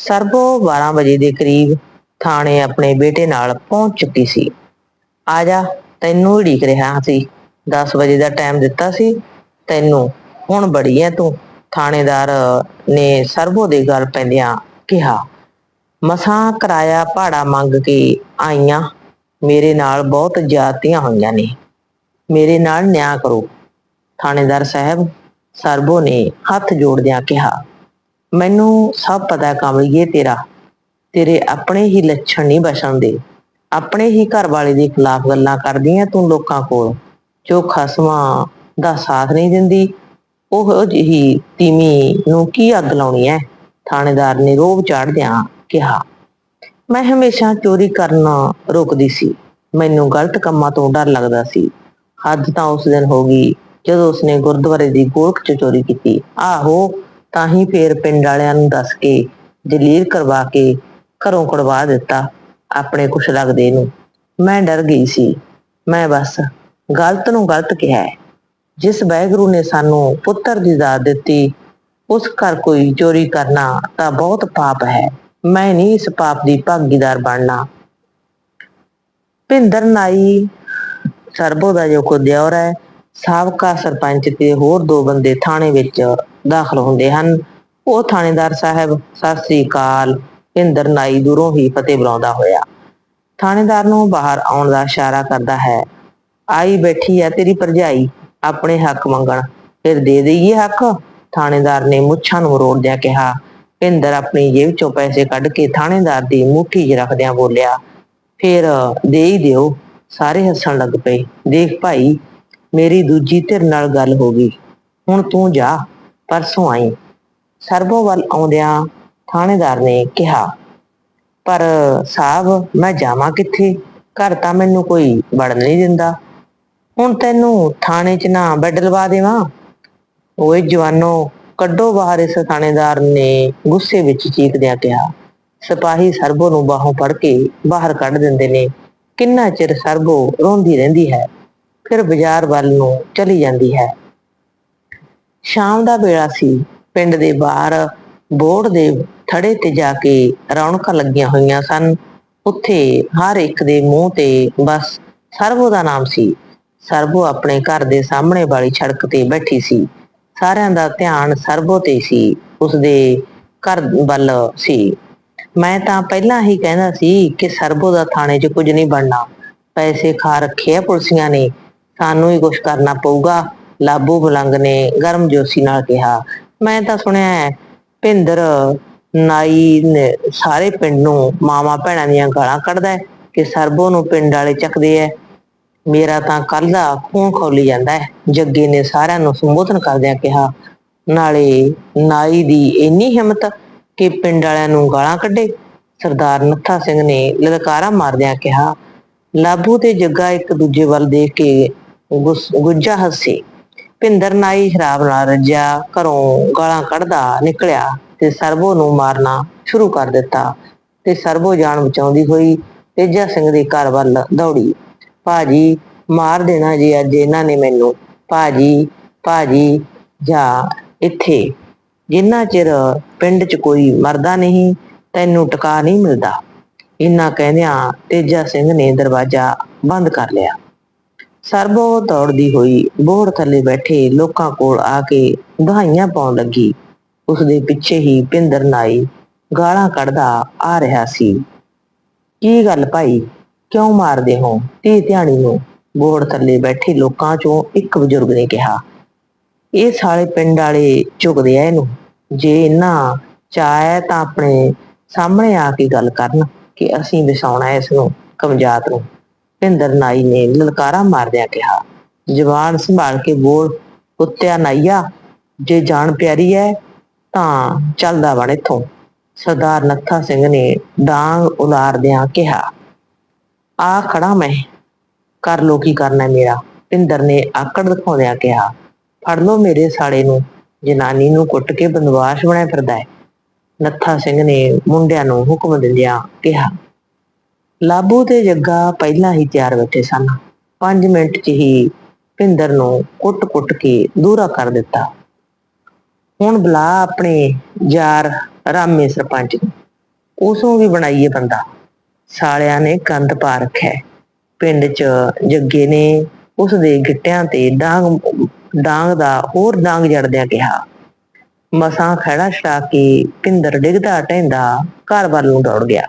ਸਰਬੋ 12 ਵਜੇ ਦੇ ਕਰੀਬ ਥਾਣੇ ਆਪਣੇ ਬੇਟੇ ਨਾਲ ਪਹੁੰਚ ਚੁੱਕੀ ਸੀ। ਆ ਜਾ ਤੈਨੂੰ ਉਡੀਕ ਰਿਹਾ ਸੀ। 10 ਵਜੇ ਦਾ ਟਾਈਮ ਦਿੱਤਾ ਸੀ। ਤੈਨੂੰ, ਹੁਣ ਬੜੀ ਐ ਤੂੰ। ਥਾਣੇਦਾਰ ਨੇ ਸਰਬੋ ਦੇ ਗੱਲ ਪੈਂਦਿਆਂ ਕਿਹਾ, ਮਸਾਂ ਕਿਰਾਇਆ ਭਾੜਾ ਮੰਗ ਕੇ ਆਈਆਂ। ਮੇਰੇ ਨਾਲ ਬਹੁਤ ਜਾਤੀਆਂ ਹੋਈਆਂ ਨੇ। ਮੇਰੇ ਨਾਲ ਨਿਆਂ ਕਰੋ। ਥਾਣੇਦਾਰ ਸਾਹਿਬ ਸਰਬੋ ਨੇ ਹੱਥ ਜੋੜਦਿਆਂ ਕਿਹਾ ਮੈਨੂੰ ਸਭ ਪਤਾ ਕਮਲੀਏ ਤੇਰਾ। ਤੇਰੇ ਆਪਣੇ ਹੀ ਲੱਛਣ ਨਹੀਂ ਬਸਣ ਦੇ। ਆਪਣੇ ਹੀ ਘਰ ਵਾਲੇ ਦੇ ਖਿਲਾਫ ਗੱਲਾਂ ਕਰਦੀ ਐ ਤੂੰ ਲੋਕਾਂ ਕੋਲ। ਜੋ ਖਸਮਾਂ ਦਾ ਸਾਥ ਨਹੀਂ ਦਿੰਦੀ। ਉਹ ਜਿਹੀ ਤੀਮੀ ਨੂੰ ਕੀ ਅੱਗ ਲਾਉਣੀ ਐ? ਥਾਣੇਦਾਰ ਨੇ ਰੋਬ ਚਾੜਦਿਆਂ ਕਿਹਾ। ਮੈਂ ਹਮੇਸ਼ਾ ਚੋਰੀ ਕਰਨਾ ਰੋਕਦੀ ਸੀ। ਮੈਨੂੰ ਗਲਤ ਕੰਮਾਂ ਤੋਂ ਡਰ ਲੱਗਦਾ ਸੀ। ਹੱਦ ਤਾਂ ਉਸ ਦਿਨ ਹੋ ਗਈ ਜਦੋਂ ਉਸਨੇ ਗੁਰਦੁਆਰੇ ਦੀ ਗੋਲਕ ਚ ਚੋਰੀ ਕੀਤੀ। ਆਹੋ ਤਾਂ ਹੀ ਫੇਰ ਪਿੰਡ ਵਾਲਿਆਂ ਨੂੰ ਦੱਸ ਕੇ ਜਲੀਲ ਕਰਵਾ ਕੇ ਘਰੋਂ ਕੜਵਾ ਦਿੱਤਾ ਆਪਣੇ ਕੁਛ ਲੱਗਦੇ ਨੂੰ। ਮੈਂ ਡਰ ਗਈ ਸੀ। ਮੈਂ ਬਸ ਗਲਤ ਨੂੰ ਗਲਤ ਕਿਹਾ ਜਿਸ ਵਾਹਿਗੁਰੂ ਨੇ ਸਾਨੂੰ ਪੁੱਤਰ ਦੀ ਦਾਤ ਦਿੱਤੀ, ਉਸ ਘਰ ਕੋਈ ਚੋਰੀ ਕਰਨਾ ਤਾਂ ਬਹੁਤ ਪਾਪ ਹੈ। ਮੈਂ ਨਹੀਂ ਇਸ ਪਾਪ ਦੀ ਭਾਗੀਦਾਰ ਬਣਨਾ। ਭਿੰਦਰ ਨਾਈ ਸਰਬੋ ਦਾ ਜੋ ਕੋ ਦਿਓਰ ਹੈ ਸਾਬਕਾ ਸਰਪੰਚ ਤੇ ਹੋਰ ਦੋ ਬੰਦੇ ਥਾਣੇ ਵਿੱਚ ਦਾਖਲ ਹੁੰਦੇ ਹਨ। ਉਹ ਥਾਣੇਦਾਰ ਸਾਹਿਬ ਸਤਿ ਸ੍ਰੀ ਅਕਾਲ ਭਿੰਦਰ ਨਾਈ ਦੂਰੋਂ ਹੀ ਫਤਿਹ ਬੁਲਾਉਂਦਾ ਹੋਇਆ। ਥਾਣੇਦਾਰ ਨੂੰ ਬਾਹਰ ਆਉਣ ਦਾ ਇਸ਼ਾਰਾ ਕਰਦਾ ਹੈ। ਆਈ ਬੈਠੀ ਹੈ ਤੇਰੀ ਭਰਜਾਈ, ਆਪਣੇ ਹੱਕ ਮੰਗਣ। ਫਿਰ ਦੇ ਦੇਈਏ ਹੱਕ? ਥਾਣੇਦਾਰ ਨੇ ਮੁੱਛਾਂ ਨੂੰ ਮਰੋੜਦਿਆਂ ਕਿਹਾ। ਭਿੰਦਰ ਆਪਣੀ ਜੇਬ ਚੋਂ ਪੈਸੇ ਕੱਢ ਕੇ ਥਾਣੇਦਾਰ ਦੀ ਮੁੱਠੀ 'ਚ ਰੱਖਦਿਆਂ ਬੋਲਿਆ, ਫਿਰ ਦੇ ਹੀ ਦਿਓ। ਸਾਰੇ ਹੱਸਣ ਲੱਗ ਪਏ। ਦੇਖ ਭਾਈ ਮੇਰੀ ਦੂਜੀ ਧਿਰ ਨਾਲ ਗੱਲ ਹੋ ਗਈ। ਹੁਣ ਤੂੰ ਜਾ, ਪਰਸੋਂ ਆਈ। ਸਰਬੋ ਵੱਲ ਆਉਂਦਿਆਂ ਥਾਣੇਦਾਰ ਨੇ ਕਿਹਾ, ਪਰ ਸਾਹਿਬ, ਮੈਂ ਜਾਵਾਂ ਕਿੱਥੇ? ਘਰ ਤਾਂ ਮੈਨੂੰ ਕੋਈ ਵੜਨ ਨਹੀਂ ਦਿੰਦਾ। ਹੁਣ ਤੈਨੂੰ ਥਾਣੇ 'ਚ ਨਾ ਬੈੱਡ ਲਵਾ ਦੇਵਾਂ? ਓਏ ਜਵਾਨੋ, ਕੱਢੋ ਬਾਹਰ ਇਸ ਥਾਣੇਦਾਰ ਨੇ ਗੁੱਸੇ ਵਿੱਚ ਚੀਕਦਿਆਂ ਕਿਹਾ। ਸਿਪਾਹੀ ਸਰਬੋ ਨੂੰ ਬਾਹੋਂ ਫੜ ਕੇ ਬਾਹਰ ਕੱਢ ਦਿੰਦੇ ਨੇ। ਕਿੰਨਾ ਚਿਰ ਸਰਬੋ ਰੋਂਦੀ ਰਹਿੰਦੀ ਹੈ? ਫਿਰ ਬਾਜ਼ਾਰ ਵੱਲ ਨੂੰ ਚਲੀ ਜਾਂਦੀ ਹੈ। ਸ਼ਾਮ ਦਾ ਵੇਲਾ ਸੀ। ਪਿੰਡ ਦੇ ਬਾਹਰ ਬੋਰਡ ਦੇ ਥੜੇ ਤੇ ਜਾ ਕੇ ਰੌਣਕਾਂ ਲੱਗੀਆਂ ਹੋਈਆਂ ਸਨ। ਉੱਥੇ ਹਰ ਇੱਕ ਦੇ ਮੂੰਹ ਤੇ ਬਸ ਸਰਬੋ ਦਾ ਨਾਮ ਸੀ। ਸਰਬੋ ਆਪਣੇ ਘਰ ਦੇ ਸਾਹਮਣੇ ਵਾਲੀ ਸੜਕ ਤੇ ਬੈਠੀ ਸੀ। ਸਾਰਿਆਂ ਦਾ ਧਿਆਨ ਸਰਬੋ ਤੇ ਸੀ, ਉਸਦੇ ਘਰ ਵੱਲ ਸੀ। ਮੈਂ ਤਾਂ ਪਹਿਲਾਂ ਹੀ ਕਹਿੰਦਾ ਸੀ ਕਿ ਸਰਬੋ ਦਾ ਥਾਣੇ 'ਚ ਕੁਝ ਨਹੀਂ ਬਣਨਾ। ਪੈਸੇ ਖਾ ਰੱਖੇ ਆ ਪੁਲਸੀਆਂ ਨੇ। ਸਾਨੂੰ ਹੀ ਕੁਝ ਕਰਨਾ ਪਊਗਾ। ਲਾਬੂ ਬਲੰਗ ਨੇ ਗਰਮ ਜੋਸ਼ੀ ਨਾਲ ਕਿਹਾ, ਮੈਂ ਤਾਂ ਸੁਣਿਆ ਹੈ, ਭਿੰਦਰ ਨਾਈ ਨੇ ਸਾਰੇ ਪਿੰਡ ਨੂੰ ਮਾਮਾ ਭੈਣਾਂ ਦੀਆਂ ਗਾਲਾਂ ਕੱਢਦਾ ਹੈ ਕਿ ਸਰਬੋ ਨੂੰ ਪਿੰਡ ਵਾਲੇ ਚੱਕਦੇ ਐ ਮੇਰਾ ਤਾਂ ਕੱਲ ਦਾ ਖੂਨ ਖੋਲੀ ਜਾਂਦਾ ਹੈ। ਜੱਗੇ ਨੇ ਸਾਰਿਆਂ ਨੂੰ ਸੰਬੋਧਨ ਕਰਦਿਆਂ ਕਿਹਾ, ਨਾਲੇ ਨਾਈ ਦੀ ਇੰਨੀ ਹਿੰਮਤ ਕਿ ਪਿੰਡ ਵਾਲਿਆਂ ਨੂੰ ਗਾਲਾਂ ਕੱਢੇ? ਸਰਦਾਰ ਨੱਥਾ ਸਿੰਘ ਨੇ ਲਲਕਾਰਾ ਮਾਰਦਿਆਂ ਕਿਹਾ, ਲਾਬੂ ਤੇ ਜੱਗਾ ਇੱਕ ਦੂਜੇ ਵੱਲ ਦੇਖ ਕੇ ਗੁੱਜਾ ਹੱਸੇ ਭਿੰਦਰ ਨਾਈ ਸ਼ਰਾਬ ਨਾਲ ਰੱਜਿਆ, ਘਰੋਂ ਗਾਲਾਂ ਕੱਢਦਾ ਨਿਕਲਿਆ ਤੇ ਸਰਬੋ ਨੂੰ ਮਾਰਨਾ ਸ਼ੁਰੂ ਕਰ ਦਿੱਤਾ। ਤੇ ਸਰਬੋ ਜਾਨ ਬਚਾਉਂਦੀ ਹੋਈ ਤੇਜਾ ਸਿੰਘ ਦੇ ਘਰ ਵੱਲ ਦੌੜੀ। ਭਾਜੀ, ਮਾਰ ਦੇਣਾ ਜੀ ਅੱਜ ਇਹਨਾਂ ਨੇ ਮੈਨੂੰ। ਭਾਜੀ ਭਾਜੀ, ਜਾ ਇੱਥੇ। ਜਿੰਨਾ ਚਿਰ ਪਿੰਡ 'ਚ ਕੋਈ ਮਰਦਾ ਨਹੀਂ, ਤੈਨੂੰ ਟਿਕਾ ਨਹੀਂ ਮਿਲਦਾ। ਇੰਨਾ ਕਹਿੰਦਿਆਂ ਤੇਜਾ ਸਿੰਘ ਨੇ ਦਰਵਾਜ਼ਾ ਬੰਦ ਕਰ ਲਿਆ। ਸਰਬੋ ਦੌੜਦੀ ਹੋਈ ਬੋੜ ਥੱਲੇ ਬੈਠੇ ਲੋਕਾਂ ਕੋਲ ਆ ਕੇ ਦਹਾਈਆਂ ਪਾਉਣ ਲੱਗੀ। ਉਸਦੇ ਪਿੱਛੇ ਹੀ ਪਿੰਦਰ ਨਾਈ ਗਾਲਾਂ ਕੱਢਦਾ ਆ ਰਿਹਾ ਸੀ। ਕੀ ਗੱਲ ਭਾਈ? ਕਿਉਂ ਮਾਰਦੇ ਹੋ? ਧੀ ਧਿਆਣੀ ਨੂੰ? ਬੋੜ ਥੱਲੇ ਬੈਠੇ ਲੋਕਾਂ ਚੋਂ ਇੱਕ ਬਜ਼ੁਰਗ ਨੇ ਕਿਹਾ। ਇਹ ਸਾਲੇ ਪਿੰਡ ਵਾਲੇ ਝੁਕਦੇ ਆ ਇਹਨੂੰ। ਜੇ ਇਹਨਾਂ ਚਾਹੇ ਤਾਂ ਆਪਣੇ ਸਾਹਮਣੇ ਆ ਕੇ ਗੱਲ ਕਰਨ ਕਿ ਅਸੀਂ ਵਸਾਉਣਾ ਇਸ ਨੂੰ, ਕਮਜਾਤ ਨੂੰ। ਭਿੰਦਰ ਨਾਈ ਨੇ ਲਲਕਾਰਾ ਮਾਰਦਿਆਂ ਕਿਹਾ, ਜਵਾਨ ਸੰਭਾਲ ਕੇ ਬੋਲ, ਕੁੱਤਿਆ ਨਾਈਆ, ਜੇ ਜਾਨ ਪਿਆਰੀ ਹੈ ਤਾਂ ਚੱਲਦਾ ਬਣ ਇੱਥੋਂ। ਸਰਦਾਰ ਨੱਥਾ ਸਿੰਘ ਨੇ ਡਾਂਗ ਉਲਾਰਦਿਆਂ ਕਿਹਾ, ਆ ਖੜਾ ਮੈਂ, ਕਰ ਲੋ ਕੀ ਕਰਨਾ ਮੇਰਾ। ਭਿੰਦਰ ਨੇ ਆਕੜ ਦਿਖਾਉਂਦਿਆਂ ਕਿਹਾ, ਫੜ ਲੋ ਮੇਰੇ ਸਾਲੇ ਨੂੰ, ਜਨਾਨੀ ਨੂੰ ਕੁੱਟ ਕੇ ਬੰਦਵਾਸ਼ ਬਣਾਇਆ ਫਿਰਦਾ ਹੈ ਨੱਥਾ ਸਿੰਘ ਨੇ ਮੁੰਡਿਆਂ ਨੂੰ ਹੁਕਮ ਦਿੰਦਿਆਂ ਕਿਹਾ ਲਾਬੂ ਤੇ ਜੱਗਾ ਪਹਿਲਾਂ ਹੀ ਤਿਆਰ ਬੈਠੇ ਸਨ। 5 ਮਿੰਟ 'ਚ ਹੀ ਭਿੰਦਰ ਨੂੰ ਕੁੱਟ-ਕੁੱਟ ਕੇ ਦੂਰਾ ਕਰ ਦਿੱਤਾ। ਹੁਣ ਬੁਲਾ ਆਪਣੇ ਯਾਰ ਰਾਮੇ ਸਰਪੰਚ ਨੂੰ। ਉਸੋਂ ਵੀ ਬਣਾਈਏ ਬੰਦਾ। ਸਾਲਿਆਂ ਨੇ ਕੰਧ ਪਾ ਰੱਖਿਆ। ਹੈ। ਪਿੰਡ 'ਚ ਜੱਗੇ ਨੇ ਉਸ ਦੇ ਗਿੱਟਿਆਂ ਤੇ ਡਾਂਗ ਡਾਂਗ ਦਾ ਹੋਰ ਡਾਂਗ ਜੜਦਿਆਂ ਕਿਹਾ, ਮਸਾਂ ਖੜਾ ਛੜਾ ਕੇ ਭਿੰਦਰ ਡਿੱਗਦਾ ਢਹਿੰਦਾ ਘਰ ਵੱਲ ਨੂੰ ਦੌੜ ਗਿਆ।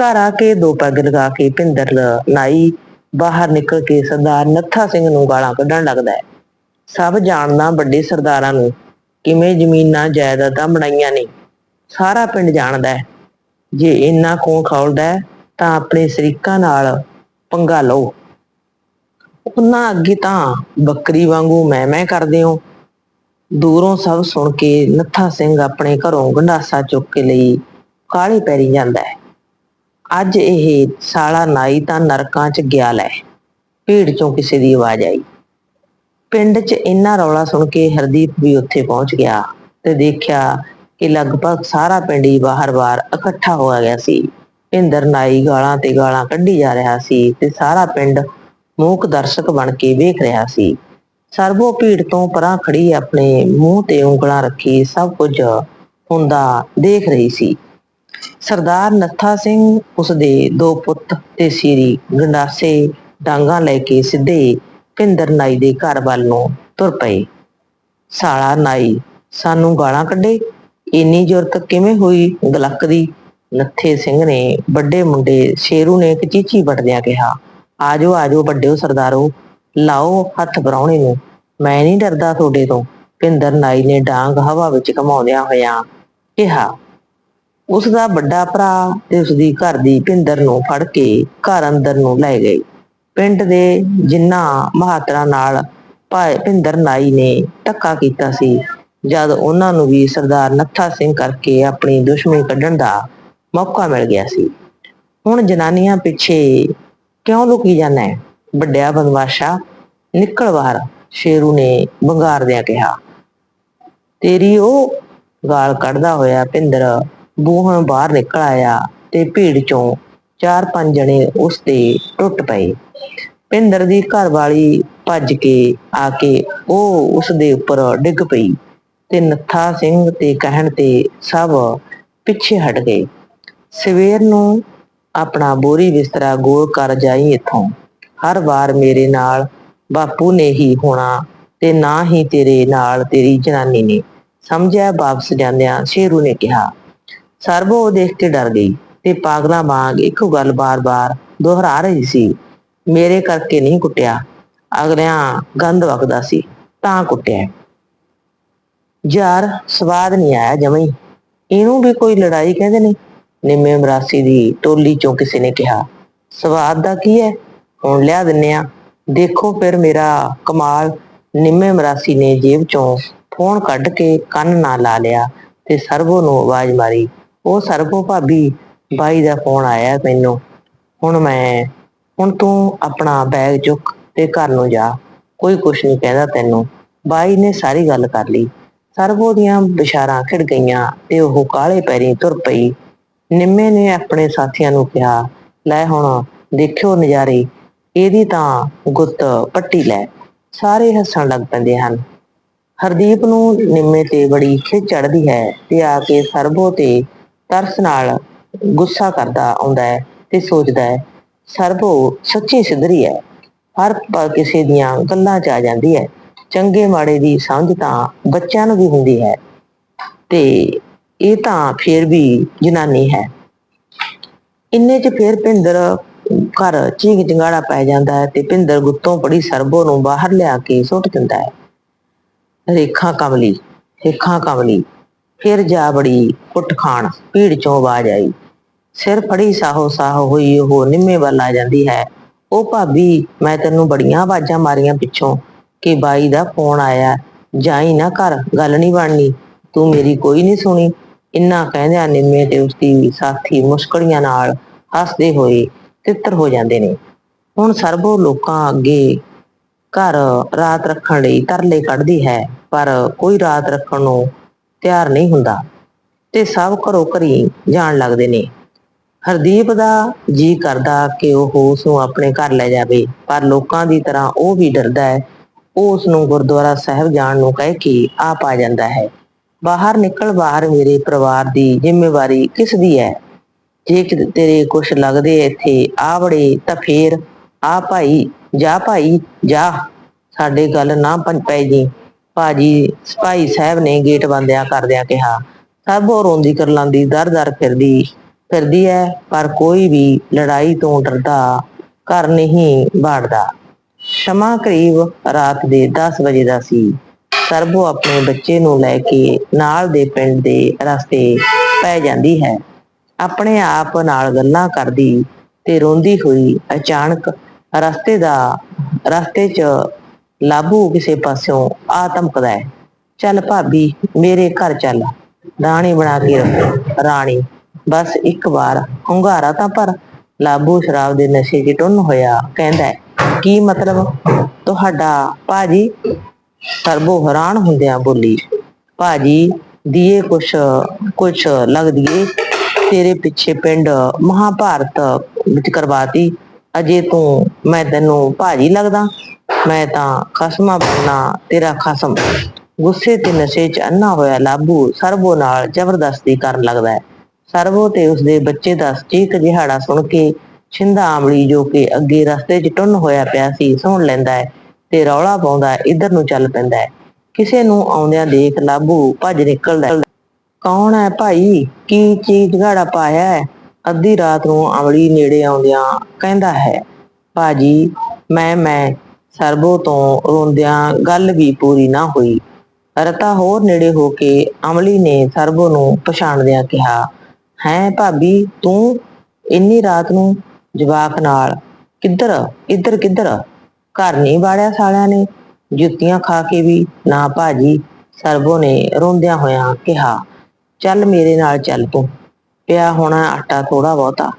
ਘਰ ਆ ਕੇ ਦੋ ਪੈਗ ਲਗਾ ਕੇ ਭਿੰਦਰ ਲਾਈ, ਬਾਹਰ ਨਿਕਲ ਕੇ ਸਰਦਾਰ ਨੱਥਾ ਸਿੰਘ ਨੂੰ ਗਾਲਾਂ ਕੱਢਣ ਲੱਗਦਾ ਹੈ। ਸਭ ਜਾਣਦਾ ਵੱਡੇ ਸਰਦਾਰਾਂ ਨੂੰ, ਕਿਵੇਂ ਜ਼ਮੀਨਾਂ, ਜਾਇਦਾਦਾਂ ਬਣਾਈਆਂ ਨੇ। ਸਾਰਾ ਪਿੰਡ ਜਾਣਦਾ ਹੈ। ਜੇ ਇੰਨਾ ਖੂਨ ਖੌਲਦਾ ਹੈ, ਤਾਂ ਆਪਣੇ ਸ਼ਰੀਕਾਂ ਨਾਲ ਪੰਗਾ ਲਓ। ਉਹਨਾਂ ਅੱਗੇ ਤਾਂ ਬੱਕਰੀ ਵਾਂਗੂ ਮੈਂ ਮੈਂ ਕਰਦੇ ਹੋ। ਦੂਰੋਂ ਸਭ ਸੁਣ ਕੇ ਨੱਥਾ ਸਿੰਘ ਆਪਣੇ ਘਰੋਂ ਗੰਡਾਸਾ ਚੁੱਕ ਕੇ ਲਈ ਕਾਲੇ ਪੈਰੀ ਜਾਂਦਾ ਹੈ। ਅੱਜ ਇਹ ਸਾਲਾ ਨਾਈ ਤਾਂ ਨਰਕਾਂ 'ਚ ਗਿਆ ਲੈ। ਭੀੜ 'ਚੋਂ ਕਿਸੇ ਦੀ ਆਵਾਜ਼ ਆਈ। ਪਿੰਡ 'ਚ ਇੰਨਾ ਰੌਲਾ ਸੁਣ ਕੇ ਹਰਦੀਪ ਵੀ ਉੱਥੇ ਪਹੁੰਚ ਗਿਆ ਤੇ ਦੇਖਿਆ ਕਿ ਲਗਭਗ ਸਾਰਾ ਪਿੰਡ ਹੀ ਬਾਹਰ-ਬਾਹਰ ਇਕੱਠਾ ਹੋ ਗਿਆ ਸੀ। ਭਿੰਦਰ ਨਾਈ ਗਾਲਾਂ ਤੇ ਗਾਲਾਂ ਕੱਢੀ ਜਾ ਰਿਹਾ ਸੀ ਤੇ ਸਾਰਾ ਪਿੰਡ ਮੂਕ ਦਰਸ਼ਕ ਬਣ ਕੇ ਵੇਖ ਰਿਹਾ ਸੀ। ਸਰਬੋ ਭੀੜ ਤੋਂ ਪਰਾਂ ਖੜੀ ਆਪਣੇ ਮੂੰਹ ਤੇ ਉਂਗਲਾਂ ਰੱਖੀ ਸਭ ਕੁਝ ਹੁੰਦਾ ਦੇਖ ਰਹੀ ਸੀ। ਸਰਦਾਰ ਨੱਥਾ ਸਿੰਘ, ਉਸਦੇ ਦੋ ਪੁੱਤ ਤੇ ਸੀਰੀ ਗੰਡਾਸੇ ਡਾਂਗਾ ਲੈ ਕੇ ਸਿੱਧੇ ਭਿੰਦਰ ਨਾਈ ਦੇ ਘਰ ਵੱਲ ਨੂੰ ਤੁਰ ਪਏ। ਸਾਲਾ ਨਾਈ, ਸਾਨੂੰ ਗਾਲਾਂ ਕੱਢੇ? ਇੰਨੀ ਜ਼ੁਰਤ ਕਿਵੇਂ ਹੋਈ ਗਲੱਕ ਦੀ? ਨੱਥੇ ਸਿੰਘ ਨੇ ਵੱਡੇ ਮੁੰਡੇ ਸ਼ੇਰੂ ਨੇ ਇੱਕ ਚੀਚੀ ਵੱਟਦਿਆਂ ਕਿਹਾ, ਆਜੋ ਆਜੋ ਵੱਡਿਓ ਸਰਦਾਰੋ, ਲਾਓ ਹੱਥ ਬਰਾਉਣੇ ਨੂੰ। ਮੈਂ ਨਹੀਂ ਡਰਦਾ ਤੁਹਾਡੇ ਤੋਂ। ਭਿੰਦਰ ਨਾਈ ਨੇ ਡਾਂਗ ਹਵਾ ਵਿੱਚ ਘਮਾਉਂਦਿਆਂ ਹੋਇਆ ਕਿਹਾ ਉਸ ਦਾ ਵੱਡਾ ਭਰਾ ਤੇ ਉਸ ਦੀ ਘਰ ਦੀ ਭਿੰਦਰ ਨੂੰ ਫੜ ਕੇ ਘਰ ਅੰਦਰ ਨੂੰ ਲੈ ਗਏ। ਪਿੰਡ ਦੇ ਜਿਨ੍ਹਾਂ ਮਹਾਤਰਾ ਨਾਲ ਭਾਈ ਭਿੰਦਰ ਨਾਈ ਨੇ ਧੱਕਾ ਕੀਤਾ ਸੀ, ਜਦ ਉਹਨਾਂ ਨੂੰ ਵੀ ਸਰਦਾਰ ਨੱਥਾ ਸਿੰਘ ਕਰਕੇ ਆਪਣੀ ਦੁਸ਼ਮਣੀ ਕੱਢਣ ਦਾ ਮੌਕਾ ਮਿਲ ਗਿਆ ਸੀ। ਹੁਣ ਜਨਾਨੀਆਂ ਪਿੱਛੇ ਕਿਉਂ ਲੁਕੀ ਜਾਂਦਾ ਹੈ? ਵੱਡਿਆ ਬਦਮਾਸ਼ਾ ਨਿਕਲ ਬਾਹਰ ਸ਼ੇਰੂ ਨੇ ਬੰਗਾਰਦਿਆਂ ਕਿਹਾ, ਤੇਰੀ ਉਹ ਗਾਲ ਕੱਢਦਾ ਹੋਇਆ ਭਿੰਦਰ ਬੂਹੋਂ ਬਾਹਰ ਨਿਕਲ ਆਇਆ ਤੇ ਭੀੜ ਚੋਂ ਚਾਰ ਪੰਜ ਜਣੇ ਉਸ ਤੇ ਟੁੱਟ ਪਏ। ਭਿੰਦਰ ਦੀ ਘਰਵਾਲੀ ਭੱਜ ਕੇ ਆ ਕੇ ਉਹ ਉਸ ਦੇ ਉੱਪਰ ਡਿੱਗ ਪਈ ਤੇ ਨੱਥਾ ਸਿੰਘ ਤੇ ਕਹਿਣ ਤੇ ਸਭ ਪਿੱਛੇ ਹਟ ਗਏ। ਸਵੇਰ ਨੂੰ ਆਪਣਾ ਬੋਰੀ ਬਿਸਤਰਾ ਗੋਲ ਕਰ ਜਾਈ ਇੱਥੋਂ। ਹਰ ਵਾਰ ਮੇਰੇ ਨਾਲ ਬਾਪੂ ਨੇ ਹੀ ਹੋਣਾ ਤੇ ਨਾ ਹੀ ਤੇਰੇ ਨਾਲ ਤੇਰੀ ਜਨਾਨੀ ਨੇ। ਸਮਝਿਆ ਵਾਪਸ ਜਾਂਦਿਆਂ ਸ਼ੇਰੂ ਨੇ ਕਿਹਾ ਸਰਬੋ ਉਹ ਦੇਖ ਕੇ ਡਰ ਗਈ ਤੇ ਪਾਗਲਾਂ ਵਾਂਗ ਇੱਕੋ ਗੱਲ ਬਾਰ-ਬਾਰ ਦੁਹਰਾ ਰਹੀ ਸੀ। ਮੇਰੇ ਕਰਕੇ ਨਹੀਂ ਕੁੱਟਿਆ। ਅਗਲਿਆਂ ਗੰਦ ਵਗਦਾ ਸੀ, ਤਾਂ ਕੁੱਟਿਆ। ਯਾਰ, ਸਵਾਦ ਨਹੀਂ ਆਇਆ ਜਮਈ। ਇਹਨੂੰ ਵੀ ਕੋਈ ਲੜਾਈ ਕਹਿੰਦੇ ਨੇ? ਨਿੰਮੇ ਮਰਾਸੀ ਦੀ ਟੋਲੀ ਚੋਂ ਕਿਸੇ ਨੇ ਕਿਹਾ, ਸਵਾਦ ਦਾ ਕੀ ਹੈ? ਹੁਣ ਲਿਆ ਦਿੰਨੇ ਆ। ਦੇਖੋ ਫਿਰ ਮੇਰਾ ਕਮਾਲ। ਨਿੰਮੇ ਮਰਾਸੀ ਨੇ ਜੇਬ ਚੋਂ ਫੋਨ ਕੱਢ ਕੇ ਕੰਨ ਨਾਲ ਲਾ ਲਿਆ ਤੇ ਸਰਬੋ ਨੂੰ ਆਵਾਜ਼ ਮਾਰੀ ਉਹ ਸਰਬੋ ਭਾਬੀ ਬਾਈ ਦਾ ਫੋਨ ਆਇਆ ਮੈਨੂੰ। ਹੁਣ ਮੈਂ, ਹੁਣ ਤੂੰ ਆਪਣਾ ਬੈਗ ਚੁੱਕ ਤੇ ਘਰ ਨੂੰ ਜਾ। ਕੋਈ ਕੁਛ ਨਹੀਂ ਕਹਿੰਦਾ ਤੈਨੂੰ। ਬਾਈ ਨੇ ਸਾਰੀ ਗੱਲ ਕਰ ਲਈ। ਸਰਬੋ ਦੀਆਂ ਬਿਸ਼ਾਰਾਂ ਖਿੜ ਗਈਆਂ ਤੇ ਉਹ ਕਾਲੇ ਪੈਰੀਂ ਤੁਰ ਪਈ। ਨਿੰਮੇ ਨੇ ਆਪਣੇ ਸਾਥੀਆਂ ਨੂੰ ਕਿਹਾ, ਲੈ ਹੁਣ ਦੇਖਿਓ ਨਜ਼ਾਰੇ। ਇਹਦੀ ਤਾਂ ਗੁੱਤ ਪੱਟੀ ਲੈ। ਸਾਰੇ ਹੱਸਣ ਲੱਗ ਪੈਂਦੇ ਹਨ। ਹਰਦੀਪ ਨੂੰ ਨਿੰਮੇ ਤੇ ਬੜੀ ਖਿੱਚ ਚੜਦੀ ਹੈ ਤੇ ਆ ਕੇ ਸਰਬੋ ਤੇ ਤਰਸ ਨਾਲ ਗੁੱਸਾ ਕਰਦਾ ਆਉਂਦਾ ਹੈ ਤੇ ਸੋਚਦਾ ਹੈ, ਸਰਬੋ ਸੱਚੀ ਸਿੱਧਰੀ ਹੈ। ਹਰ ਕਿਸੇ ਦੀਆਂ ਗੱਲਾਂ 'ਚ ਆ ਜਾਂਦੀ ਹੈ। ਚੰਗੇ ਮਾੜੇ ਦੀ ਸਮਝ ਤਾਂ ਬੱਚਿਆਂ ਨੂੰ ਵੀ ਹੁੰਦੀ ਹੈ। ਤੇ ਇਹ ਤਾਂ ਫੇਰ ਵੀ ਜਨਾਨੀ ਹੈ। ਇੰਨੇ 'ਚ ਫੇਰ ਭਿੰਦਰ ਘਰ ਚੀਕ ਚਿੰਗਾੜਾ ਪੈ ਜਾਂਦਾ ਹੈ ਤੇ ਭਿੰਦਰ ਗੁੱਤੋਂ ਪੜੀ ਸਰਬੋ ਨੂੰ ਬਾਹਰ ਲਿਆ ਕੇ ਸੁੱਟ ਦਿੰਦਾ ਹੈ। ਰੇਖਾ ਕਮਲੀ ਰੇਖਾ ਕਮਲੀ। ਫਿਰ ਜਾ ਬੜੀ ਕੁੱਟ ਖਾਣ, ਭੀੜ ਚੋਂ ਆਵਾਜ਼ ਆਈ। ਸਿਰ ਫੜੀ ਸਾਹੋ ਸਾਹ ਹੋਈ ਉਹ ਨਿੰਮੇ ਵੱਲ ਆ ਜਾਂਦੀ ਹੈ। ਉਹ ਭਾਬੀ, ਮੈਂ ਤੈਨੂੰ ਬੜੀਆਂ ਆਵਾਜ਼ਾਂ ਮਾਰੀਆਂ ਪਿੱਛੋਂ ਕਿ ਬਾਈ ਦਾ ਫੋਨ ਆਇਆ, ਜਾਈ ਨਾ ਘਰ, ਗੱਲ ਨਹੀਂ ਬਣਨੀ, ਤੂੰ ਮੇਰੀ ਕੋਈ ਨਹੀਂ ਸੁਣੀ। ਇੰਨਾ ਕਹਿੰਦਿਆਂ ਨਿੰਮੇ ਤੇ ਉਸਦੀ ਸਾਥੀ ਮੁਸ਼ਕਲੀਆਂ ਨਾਲ ਹੱਸਦੇ ਹੋਏ ਤਿੱਤਰ ਹੋ ਜਾਂਦੇ ਨੇ। ਹੁਣ ਸਰਬੋ ਲੋਕਾਂ ਅੱਗੇ ਘਰ ਰਾਤ ਰੱਖਣ ਲਈ ਤਰਲੇ ਕੱਢਦੀ ਹੈ, ਪਰ ਕੋਈ ਰਾਤ ਰੱਖਣ ਨੂੰ ਤਿਆਰ ਨਹੀਂ ਹੁੰਦਾ ਤੇ ਸਭ ਘਰੋਂ ਘਰੀ ਜਾਣ ਲੱਗਦੇ ਨੇ। ਹਰਦੀਪ ਦਾ ਜੀ ਕਰਦਾ ਕਿ ਉਹ ਉਸ ਨੂੰ ਆਪਣੇ ਘਰ ਲੈ ਜਾਵੇ, ਪਰ ਲੋਕਾਂ ਦੀ ਤਰ੍ਹਾਂ ਉਹ ਵੀ ਡਰਦਾ ਹੈ। ਉਹ ਉਸ ਨੂੰ ਗੁਰਦੁਆਰਾ ਸਾਹਿਬ ਜਾਣ ਨੂੰ ਕਹਿ ਕੇ ਆਪ ਆ ਜਾਂਦਾ ਹੈ। ਬਾਹਰ ਨਿਕਲ ਬਾਹਰ ਮੇਰੇ ਪਰਿਵਾਰ ਦੀ ਜ਼ਿੰਮੇਵਾਰੀ ਕਿਸ ਦੀ ਹੈ? ਜੇ ਤੇਰੇ ਕੁਛ ਲੱਗਦੇ ਇੱਥੇ ਆ ਬੜੇ ਤਾਂ ਫੇਰ ਆ ਭਾਈ, ਜਾ ਭਾਈ, ਜਾ। ਸਾਡੇ ਗੱਲ ਨਾ ਪੰਜ ਪੈ ਜੀ। ਭਾਜੀ ਭਾਈ ਸਾਹਿਬ ਨੇ ਗੇਟ ਬੰਦਿਆਂ ਕਰਦਿਆਂ ਕਿਹਾ ਸਰਬੋ ਰੋਂਦੀ ਕਰਲਾਂਦੀ ਦਰ-ਦਰ ਫਿਰਦੀ ਫਿਰਦੀ ਐ, ਪਰ ਕੋਈ ਵੀ ਲੜਾਈ ਤੋਂ ਡਰਦਾ, ਘਰ ਨਹੀਂ ਬਾੜਦਾ ਸਮਾਂ ਕਰੀਬ ਰਾਤ ਦੇ 10 ਵਜੇ ਦਾ ਸੀ। ਸਰਬੋ ਆਪਣੇ ਬੱਚੇ ਨੂੰ ਲੈ ਕੇ ਨਾਲ ਦੇ ਪਿੰਡ ਦੇ ਰਸਤੇ ਪੈ ਜਾਂਦੀ ਹੈ। ਆਪਣੇ ਆਪ ਨਾਲ ਗੱਲਾਂ ਕਰਦੀ ਤੇ ਰੋਂਦੀ ਹੋਈ ਅਚਾਨਕ ਰਸਤੇ ਦਾ, ਰਸਤੇ 'ਚ ਲਾਬੂ ਕਿਸੇ ਪਾਸਿਓਂ ਆ ਧਮਕਦਾ ਹੈ। ਚੱਲ ਭਾਬੀ ਮੇਰੇ ਘਰ ਚੱਲ। ਰਾਣੀ ਬਣਾ ਕੇ ਰੱਖੋ। ਰਾਣੀ ਬਸ ਇੱਕ ਵਾਰ ਹੁੰਗਾਰਾ ਤਾਂ ਪਰ ਲਾਬੂ ਸ਼ਰਾਬ ਦੇ ਨਸ਼ੇ 'ਚ ਟੁੰਨ ਹੋਇਆ ਕਹਿੰਦਾ ਹੈ, ਕੀ ਮਤਲਬ? ਤੁਹਾਡਾ ਭਾਜੀ ਸਰਬੋ ਹੈਰਾਨ ਹੁੰਦਿਆਂ ਬੋਲੀ ਭਾਜੀ ਦੀਏ ਕੁਛ ਕੁਛ ਲੱਗਦੀ ਏ ਤੇਰੇ ਪਿੱਛੇ ਪਿੰਡ ਮਹਾਭਾਰਤ ਵਿੱਚ ਕਰਵਾਤੀ। ਅਜੇ ਤੂੰ ਮੈਂ ਤੈਨੂੰ ਭਾਜੀ ਲੱਗਦਾ। ਮੈਂ ਤਾਂ ਖਸਮਾ ਬਣਨਾ ਤੇਰਾ ਖਸਮ। ਗੁੱਸੇ ਤੇ ਨਸ਼ੇ 'ਚ ਅੰਨਾ ਹੋਇਆ ਲਾਬੂ ਸਰਬੋ ਨਾਲ ਜ਼ਬਰਦਸਤੀ ਕਰਨ ਲੱਗਦਾ ਹੈ। ਸਰਬੋ ਤੇ ਉਸਦੇ ਬੱਚੇ ਦਾ ਚੀਕ ਜਿਹਾੜਾ ਸੁਣ ਕੇ ਛਿੰਦਾ ਆਮਲੀ ਜੋ ਕਿ ਅੱਗੇ ਰਸਤੇ 'ਚ ਟੁੰਨ ਹੋਇਆ ਪਿਆ ਸੀ, ਸੁਣ ਲੈਂਦਾ ਹੈ ਤੇ ਰੌਲਾ ਪਾਉਂਦਾ ਇੱਧਰ ਨੂੰ ਚੱਲ ਪੈਂਦਾ ਹੈ। ਕਿਸੇ ਨੂੰ ਆਉਂਦਿਆਂ ਦੇਖ ਲਾਬੂ ਭੱਜ ਨਿਕਲਦਾ ਕੌਣ ਹੈ ਭਾਈ? ਕੀ ਚੀਜ਼ ਘਾੜਾ ਪਾਇਆ ਹੈ? ਅੱਧੀ ਰਾਤ ਨੂੰ ਅਮਲੀ ਨੇੜੇ ਆਉਂਦਿਆਂ ਕਹਿੰਦਾ ਹੈ, ਭਾਜੀ, ਮੈਂ ਮੈਂ ਸਰਬੋ ਤੋਂ ਰੋਂਦਿਆਂ ਗੱਲ ਵੀ ਪੂਰੀ ਨਾ ਹੋਈ। ਰਤਾ ਹੋਰ ਨੇੜੇ ਹੋ ਕੇ ਅਮਲੀ ਨੇ ਸਰਬੋ ਨੂੰ ਪਛਾਣਦਿਆਂ ਕਿਹਾ, ਹੈ ਭਾਬੀ, ਤੂੰ ਇੰਨੀ ਰਾਤ ਨੂੰ ਜਵਾਕ ਨਾਲ ਕਿੱਧਰ, ਇੱਧਰ ਕਿੱਧਰ? ਘਰ ਨਹੀਂ ਵਾੜਿਆ ਸਾਲਿਆਂ ਨੇ? ਜੁੱਤੀਆਂ ਖਾ ਕੇ ਵੀ ਨਾ ਭਾਜੀ। ਸਰਬੋ ਨੇ ਰੋਂਦਿਆਂ ਹੋਇਆਂ ਕਿਹਾ, ਚੱਲ ਮੇਰੇ ਨਾਲ ਚੱਲ ਤੂੰ। ਪਿਆ ਹੋਣਾ ਆਟਾ ਥੋੜਾ ਬਹੁਤਾ।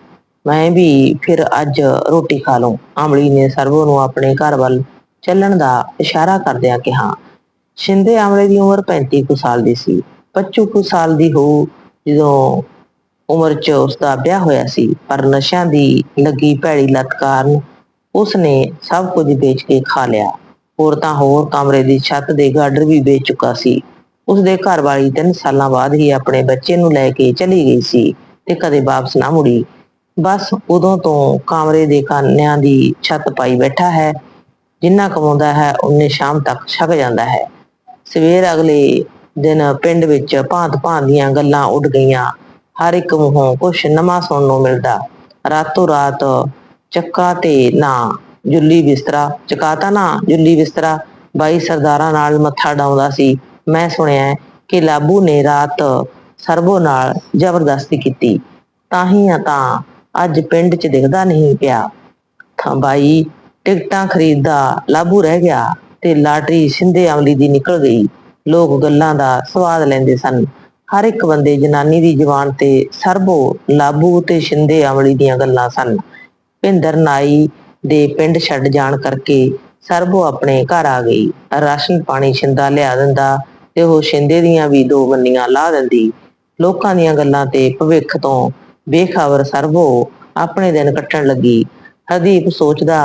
ਮੈਂ ਵੀ ਫਿਰ ਅੱਜ ਰੋਟੀ ਖਾ ਲਵਾਂ ਅਮਲੀ ਨੇ ਸਰਬੋ ਨੂੰ ਆਪਣੇ ਘਰ ਵੱਲ ਚੱਲਣ ਦਾ ਇਸ਼ਾਰਾ ਕਰਦਿਆਂ ਕਿਹਾ, ਸ਼ਿੰਦੇ ਆਮਲੇ ਦੀ ਉਮਰ 35 ਕੁ ਸਾਲ ਦੀ ਸੀ। 25 ਕੁ ਸਾਲ ਦੀ ਹੋ ਜਦੋਂ ਉਮਰ 'ਚ ਉਸ ਦਾ ਵਿਆਹ ਹੋਇਆ ਸੀ, ਪਰ ਨਸ਼ਿਆਂ ਦੀ ਲੱਗੀ ਭੈੜੀ ਲੱਤ ਕਾਰਨ ਉਸ ਨੇ ਸਭ ਕੁਝ ਵੇਚ ਕੇ ਖਾ ਲਿਆ। ਹੋਰ ਤਾਂ ਹੋਰ ਕਮਰੇ ਦੀ ਛੱਤ ਦੇ ਗਾਰਡਰ ਵੀ ਵੇਚ ਚੁੱਕਾ ਸੀ। ਉਸ ਦੇ ਘਰ ਵਾਲੀ 3 ਸਾਲਾਂ ਬਾਅਦ ਹੀ ਆਪਣੇ ਬੱਚੇ ਨੂੰ ਲੈ ਕੇ ਚਲੀ ਗਈ ਸੀ ਤੇ ਕਦੇ ਵਾਪਸ ਨਾ ਮੁੜੀ। ਬਸ ਉਦੋਂ ਤੋਂ ਕਮਰੇ ਦੇ ਕਾਨਿਆਂ ਦੀ ਛੱਤ ਪਾਈ ਬੈਠਾ ਹੈ। ਜਿੰਨਾ ਕਮਾਉਂਦਾ ਹੈ ਉਹਨੇ ਸ਼ਾਮ ਤੱਕ ਛਕ ਜਾਂਦਾ ਹੈ। ਸਵੇਰ ਅਗਲੇ ਦਿਨ ਪਿੰਡ ਵਿੱਚ ਭਾਂਤ ਭਾਂਤ ਦੀਆਂ ਗੱਲਾਂ ਉੱਡ ਗਈਆਂ। ਹਰ ਇੱਕ ਮੂੰਹੋਂ ਕੁਛ ਨਵਾਂ ਸੁਣਨ ਨੂੰ ਮਿਲਦਾ। ਰਾਤੋਂ ਰਾਤ ਚੱਕਾ ਤੇ ਨਾ, ਜੁੱਲੀ ਬਿਸਤਰਾ ਚਕਾਤਾ ਨਾ, ਜੁੱਲੀ ਬਿਸਤਰਾ, ਬਾਈ ਸਰਦਾਰਾਂ ਨਾਲ ਮੱਥਾ ਡਾਉਂਦਾ ਸੀ। ਮੈਂ ਸੁਣਿਆ ਕਿ ਲਾਬੂ ਨੇ ਰਾਤ ਸਰਬੋ ਨਾਲ ਜ਼ਬਰਦਸਤੀ ਕੀਤੀ। ਤਾਂ ਹੀ ਤਾਂ ਅੱਜ ਪਿੰਡ 'ਚ ਦਿਖਦਾ ਨਹੀਂ ਪਿਆ। ਥਾਂ ਬਾਈ ਟਿਕਟਾਂ ਖਰੀਦਦਾ ਲਾਬੂ ਰਹਿ ਗਿਆ ਤੇ ਲਾਟਰੀ ਸਿੰਧੇ ਅਮਲੀ ਦੀ ਨਿਕਲ ਗਈ। ਲੋਕ ਗੱਲਾਂ ਦਾ ਸਵਾਦ ਲੈਂਦੇ ਸਨ। ਹਰ ਇੱਕ ਬੰਦੇ ਜਨਾਨੀ ਦੀ ਜ਼ੁਬਾਨ ਤੇ ਸਰਬੋ ਲਾਬੂ ਤੇ ਸਿੰਧੇ ਅਮਲੀ ਦੀਆਂ ਗੱਲਾਂ ਸਨ। ਭਿੰਦਰ ਨਾਈ ਦੇ ਪਿੰਡ ਛੱਡ ਜਾਣ ਕਰਕੇ ਸਰਬੋ ਆਪਣੇ ਘਰ ਆ ਗਈ। ਰਾਸ਼ਨ ਪਾਣੀ ਛਿੰਦਾ ਲਿਆ ਦਿੰਦਾ ਤੇ ਉਹ ਛਿੰਦੇ ਦੀਆਂ ਵੀ ਦੋ ਬੰਨੀਆਂ ਲਾ ਦਿੰਦੀ। ਲੋਕਾਂ ਦੀਆਂ ਗੱਲਾਂ ਤੇ ਭਵਿੱਖ ਤੋਂ ਬੇਖਬਰ ਸਰਬੋ ਆਪਣੇ ਦਿਨ ਕੱਟਣ ਲੱਗੀ। ਹਰਦੀਪ ਸੋਚਦਾ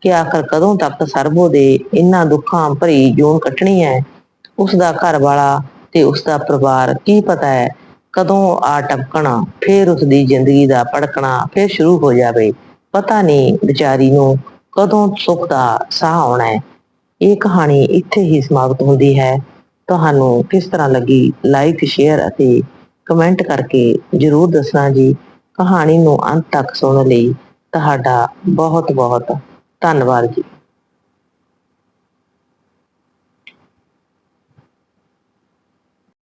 ਕਿ ਆਖਰ ਕਦੋਂ ਤੱਕ ਸਰਬੋ ਦੇ ਇਨ੍ਹਾਂ ਦੁੱਖਾਂ ਭਰੀ ਜੂਨ ਕੱਟਣੀ ਹੈ? ਉਸ ਦਾ ਘਰ ਵਾਲਾ ਤੇ ਉਸ ਦਾ ਪਰਿਵਾਰ ਕੀ ਪਤਾ ਹੈ? ਕਦੋਂ ਆ ਟਪਕਣਾ? ਫੇਰ ਉਸ ਦੀ ਜ਼ਿੰਦਗੀ ਦਾ ਭੜਕਣਾ ਫੇਰ ਸ਼ੁਰੂ ਹੋ ਜਾਵੇ। ਪਤਾ ਨਹੀਂ ਵਿਚਾਰੀ ਨੂੰ ਕਦੋਂ ਸੁੱਖ ਦਾ ਸਾਹ ਆਉਣਾ ਹੈ। ਇਹ ਕਹਾਣੀ ਇੱਥੇ ਹੀ ਸਮਾਪਤ ਹੁੰਦੀ ਹੈ। ਤੁਹਾਨੂੰ ਕਿਸ ਤਰ੍ਹਾਂ ਲੱਗੀ ਲਾਈਕ ਸ਼ੇਅਰ ਅਤੇ ਕਮੈਂਟ ਕਰਕੇ ਜਰੂਰ ਦੱਸਣਾ ਜੀ। ਕਹਾਣੀ ਨੂੰ ਅੰਤ ਤੱਕ ਸੁਣਨ ਲਈ ਤੁਹਾਡਾ ਬਹੁਤ ਬਹੁਤ ਧੰਨਵਾਦ ਜੀ।